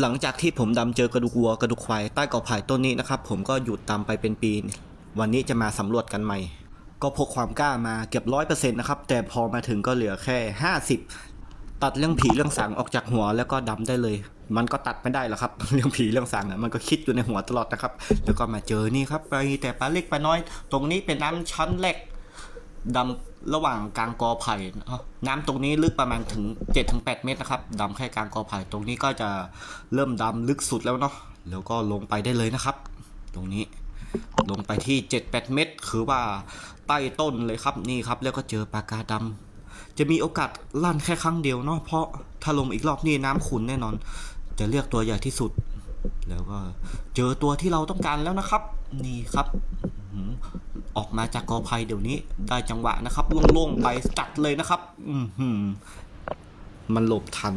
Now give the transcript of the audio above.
หลังจากที่ผมดำเจอกระดูกวัวกระดูกควายใต้กอไผ่ต้นนี้นะครับ ผมก็หยุดดำไปเป็นปี วันนี้จะมาสำรวจกันใหม่ ก็พกความกล้ามาเกือบร้อยเปอร์เซ็นต์นะครับ แต่พอมาถึงก็เหลือแค่ห้าสิบตัดเรื่องผีเรื่องสางออกจากหัวแล้วก็ดำได้เลย มันก็ตัดไม่ได้หรอกครับ เรื่องผีเรื่องสางอะมันก็คิดอยู่ในหัวตลอดนะครับ แล้วก็มาเจอนี่ครับไปแต่ปลาเล็กปลาน้อย ตรงนี้เป็นน้ำชั้นแรก ดำระหว่างกลางกอไผ่เอ้าน้ำตรงนี้ลึกประมาณถึง7-8เมตรนะครับดำแค่กลางกอไผ่ตรงนี้ก็จะเริ่มดำลึกสุดแล้วเนาะแล้วก็ลงไปได้เลยนะครับ ตรงนี้ลงไปที่7-8เมตร คือว่าใต้ต้นเลยครับนี่ครับ แล้วก็เจอปลากาดำจะมีโอกาสลั่นแค่ครั้งเดียวเนาะเพราะถ้าลงอีกรอบนี่น้ำขุนแน่นอน จะเลือกตัวใหญ่ที่สุด แล้วก็เจอตัวที่เราต้องการแล้วนะครับ นี่ครับ ออกมาจากกอไผ่เดี๋ยวนี้ ได้จังหวะนะครับโล่งๆไปจัดเลยนะครับ อืมมันหลบทัน